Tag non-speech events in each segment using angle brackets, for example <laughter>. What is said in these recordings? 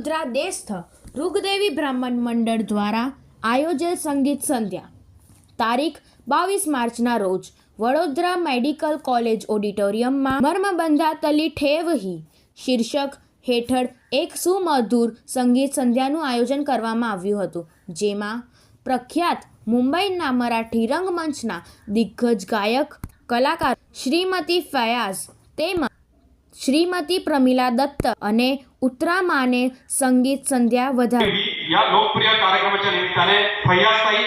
વડોદરા દેસ્થ ઋગદેવી બ્રાહ્મણ મંડળ દ્વારા આયોજિત સંગીત સંધ્યા. તારીખ બાવીસ માર્ચના રોજ વડોદરા મેડિકલ કોલેજ ઓડિટોરિયમમાં મર્મબંધા તલી ઠેવહી શીર્ષક હેઠળ એક સુમધુર સંગીત સંધ્યાનું આયોજન કરવામાં આવ્યું હતું, જેમાં પ્રખ્યાત મુંબઈના મરાઠી રંગમંચના દિગ્ગજ ગાયક, કલાકાર શ્રીમતી ફયાઝ તેમજ શ્રીમતી પ્રમિલા દત્ત અને ઉત્તરામાને સંગીત સંધ્યા વધારી देवी या लोकप्रिय कार्यक्रमाच्या निमित्ताने फैयाजताई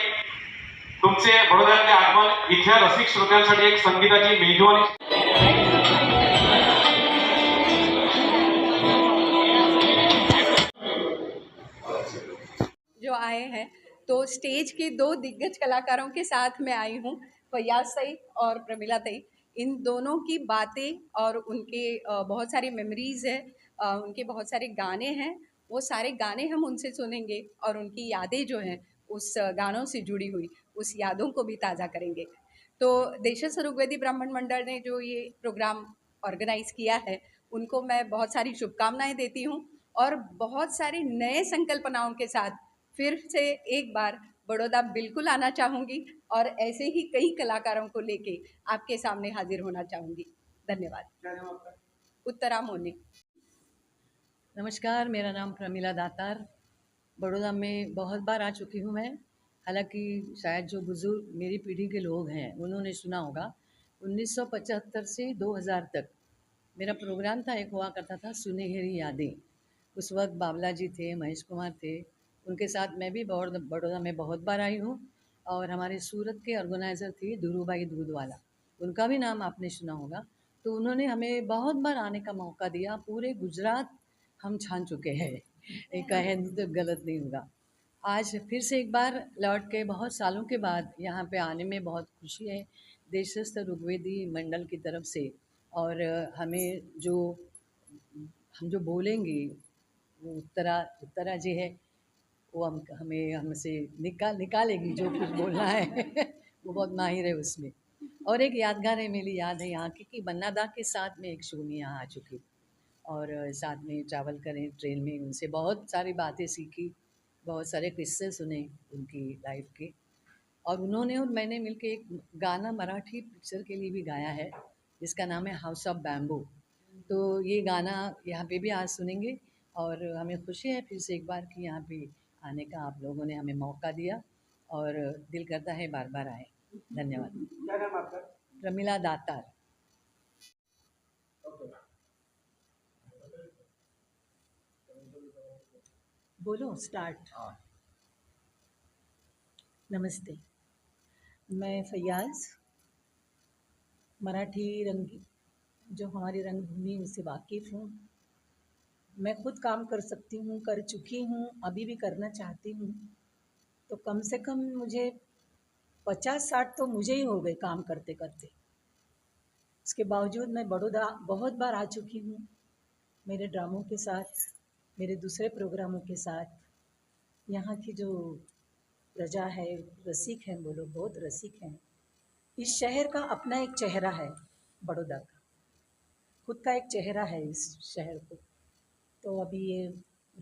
तुमचे वडोदऱ्यातले आगमन इथल्या रसिक श्रोत्यांसाठी एक संगीताची मेजवानी जो आए हैं तो स्टेज के दो दिग्गज कलाकारों के साथ मैं आई हूँ फैयाज सई और प्रमिला तई इन दोनों की बातें और उनके बहुत सारी मेमोरीज है उनके बहुत सारे गाने हैं, वो सारे गाने हम उनसे सुनेंगे और उनकी यादें जो हैं उस गानों से जुड़ी हुई, उस यादों को भी ताज़ा करेंगे। तो देशज ऋग्वेदी ब्राह्मण मंडल ने जो ये प्रोग्राम ऑर्गेनाइज किया है, उनको मैं बहुत सारी शुभकामनाएँ देती हूँ और बहुत सारे नए संकल्पनाओं के साथ फिर से एक बार बड़ौदा बिल्कुल आना चाहूँगी और ऐसे ही कई कलाकारों को लेके आपके सामने हाजिर होना चाहूँगी। धन्यवाद। उत्तरा मोने। नमस्कार मेरा नाम प्रमिला दातार। बड़ौदा में बहुत बार आ चुकी हूँ मैं। हालाँकि शायद जो बुज़ुर्ग मेरी पीढ़ी के लोग हैं उन्होंने सुना होगा 1975 से 2000 तक मेरा प्रोग्राम था एक हुआ करता था सुनहरी यादें। उस वक्त बाबला जी थे महेश कुमार थे उनके साथ मैं भी बड़ौदा बड़ौदा में बहुत बार आई हूँ और हमारे सूरत के ऑर्गेनाइज़र थे धुरूभाई दूधवाला। उनका भी नाम आपने सुना होगा। तो उन्होंने हमें बहुत बार आने का मौका दिया। पूरे गुजरात हम छान चुके हैं। एक <laughs> कहें तो गलत नहीं होगा। आज फिर से एक बार लौट के बहुत सालों के बाद यहाँ पे आने में बहुत खुशी है। देशस्थ ऋग्वेदी मंडल की तरफ़ से और हमें जो हम जो बोलेंगे वो उत्तरा उत्तरा जी है। वो हम, हमें हमसे निकाल, निकालेगी जो कुछ बोलना है। <laughs> वो बहुत माहिर है उसमें। और एक यादगार है, मेरी याद है यहाँ की कि बन्नादा के साथ में एक शो में यहाँ आ चुकी। और साथ में ट्रैवल करें ट्रेन में उनसे बहुत सारी बातें सीखी, बहुत सारे किस्से सुने उनकी लाइफ के। और उन्होंने और मैंने मिलके एक गाना मराठी पिक्चर के लिए भी गाया है, जिसका नाम है हाउस ऑफ़ बैम्बू तो ये गाना यहाँ पे भी आज सुनेंगे और हमें खुशी है फिर से एक बार कि यहाँ पे आने का आप लोगों ने हमें मौका दिया और दिल करता है बार बार आए। धन्यवाद। क्या नाम आपका? प्रमिला दातार। बोलो स्टार्ट नमस्ते। मैं फैयाज मराठी रंग जो हमारी रंगभूमि उससे वाकिफ़ हूँ। मैं खुद काम कर सकती हूँ, कर चुकी हूँ, अभी भी करना चाहती हूँ तो कम से कम मुझे पचास साठ तो मुझे ही हो गए काम करते करते। इसके बावजूद मैं बड़ौदा बहुत बार आ चुकी हूँ, मेरे ड्रामों के साथ, मेरे दूसरे प्रोग्रामों के साथ। यहाँ की जो प्रजा है, रसिक हैं लोग, बहुत रसिक हैं। इस शहर का अपना एक चेहरा है, बड़ौदा का। खुद का एक चेहरा है इस शहर को। तो अभी ये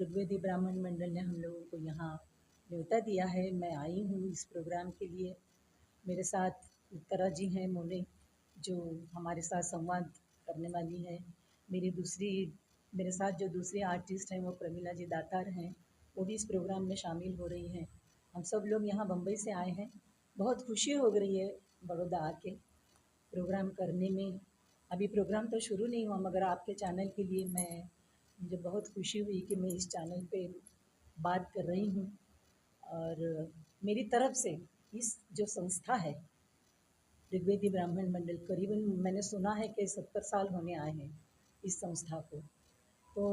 ऋग्वेदी ब्राह्मण मंडल ने हम लोगों को यहाँ न्योता दिया है। मैं आई हूँ इस प्रोग्राम के लिए। मेरे साथ उत्तरा जी हैं, मोने, जो हमारे साथ संवाद करने वाली हैं। मेरी दूसरी, मेरे साथ जो दूसरे आर्टिस्ट हैं, वो प्रमिला जी दातार हैं। वो भी इस प्रोग्राम में शामिल हो रही हैं। हम सब लोग यहाँ बम्बई से आए हैं। बहुत खुशी हो रही है बड़ौदा आके प्रोग्राम करने में। अभी प्रोग्राम तो शुरू नहीं हुआ, मगर आपके चैनल के लिए मैं मुझे बहुत खुशी हुई कि मैं इस चैनल पे बात कर रही हूँ। और मेरी तरफ़ से इस जो संस्था है, ऋग्वेदी ब्राह्मण मंडल, करीबन मैंने सुना है कि सत्तर साल होने आए हैं इस संस्था को। तो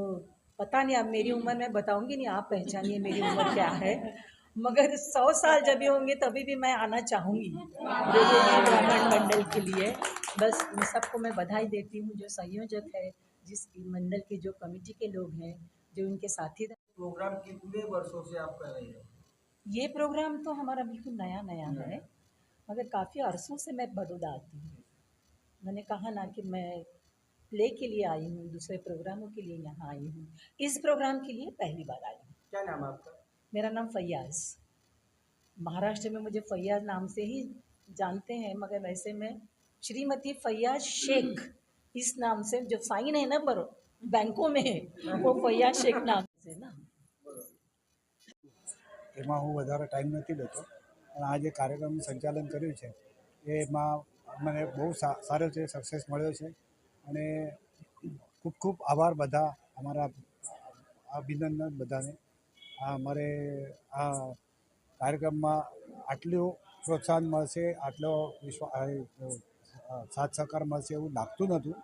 पता नहीं अब मेरी उम्र मैं बताऊँगी नहीं, आप पहचानिए मेरी उम्र क्या है। मगर सौ साल जब भी होंगे, तभी भी मैं आना चाहूँगी ब्राह्मण मंडल के लिए। बस इन सबको मैं बधाई देती हूँ, जो संयोजक है जिस मंडल के जो कमेटी के लोग हैं जो उनके साथी प्रोग्राम कितने वर्षों से आप कर रहे हैं? ये प्रोग्राम तो हमारा बिल्कुल नया नया है मगर काफ़ी अरसों से मैं बड़ौदा आती हूँ। मैंने कहा ना कि मैं प्ले के लिए आई हूँ दूसरे प्रोग्रामों के लिए यहाँ आई हूँ। इस प्रोग्राम के लिए पहली बार आई हूँ। क्या नाम आपका? मेरा नाम फैयाज। महाराष्ट्र में मुझे फैयाज नाम से ही जानते हैं मगर वैसे मैं श्रीमती फैयाज शेख। इस नाम से जो साइन है ना बरो बैंकों में वो फैयाज शेख नाम से ना એમાં હું વધારે ટાઈમ નથી લેતો પણ આ જે કાર્યક્રમનું સંચાલન કર્યું છે એમાં મને બહુ સા- સારો છે સક્સેસ મળ્યો છે અને ખૂબ ખૂબ આભાર બધા અમારા અભિનંદન બધાને આ અમારે આ કાર્યક્રમમાં આટલું પ્રોત્સાહન મળશે આટલો વિશ્વા આ, સાથ સહકાર મળશે એવું લાગતું નહોતું.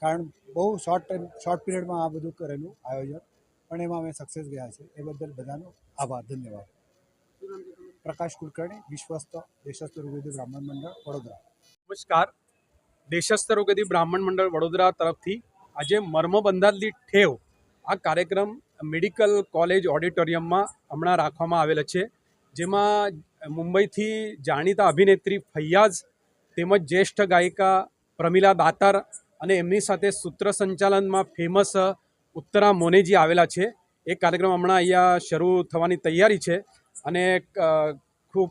કારણ બહુ શોર્ટ ટાઈમ શોર્ટ પિરિયડમાં આ બધું કરેલું આયોજન. પણ એમાં અમે સક્સેસ ગયા છે. એ બદલ બધાનો આભાર, ધન્યવાદ. પ્રકાશ કુલકર્ણી, વિશ્વસ્ત દેશસ્થ રૂગેદી બ્રાહ્મણ મંડળ, વડોદરા. નમસ્કાર. દેશસ્થ રોગદી બ્રાહ્મણ મંડળ, વડોદરા તરફથી આજે મર્મ બંધાયેલી ઠેવ આ કાર્યક્રમ મેડિકલ કોલેજ ઓડિટોરિયમમાં હમણાં રાખવામાં આવેલ છે. જેમાં મુંબઈથી જાણીતા અભિનેત્રી ફૈયાઝ તેમજ જ્યેષ્ઠ ગાયિકા પ્રમિલા દાતાર અને એમની સાથે સૂત્ર સંચાલનમાં ફેમસ ઉત્તરા મોનેજી આવેલા છે. એ કાર્યક્રમ હમણાં અહીંયા શરૂ થવાની તૈયારી છે અને ખૂબ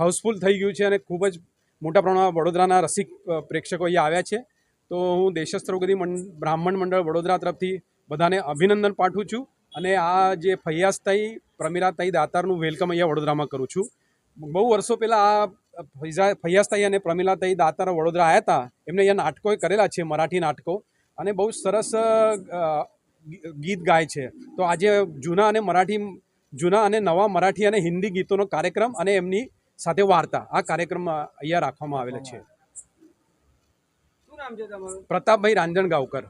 હાઉસફુલ થઈ ગયું છે અને ખૂબ જ મોટા પ્રમાણમાં વડોદરાના રસિક પ્રેક્ષકો અહીંયા આવ્યા છે. તો હું દેશસ્ત્રોગતિ બ્રાહ્મણ મંડળ વડોદરા તરફથી બધાને અભિનંદન પાઠવું છું અને આ જે ફૈયાસ્તાઈ પ્રમીરા તઈ દાતારનું વેલકમ અહીંયા વડોદરામાં કરું છું. બહુ વર્ષો પહેલાં આ ફૈઝા ફૈયાસતાઈ અને પ્રમીલાતાઈ દાતાર વડોદરા આવ્યા હતા એમને અહીંયા નાટકોએ કરેલા છે મરાઠી નાટકો. અને બહુ સરસ ગીત ગાય છે. તો આજે જૂના અને મરાઠી જૂના અને નવા મરાઠી અને હિન્દી ગીતોનો કાર્યક્રમ અને એમની સાથે વાર્તા આ કાર્યક્રમ અહીંયા રાખવામાં આવેલો છે. પ્રતાપભાઈ રાંજણ રાંજણગાંવકર.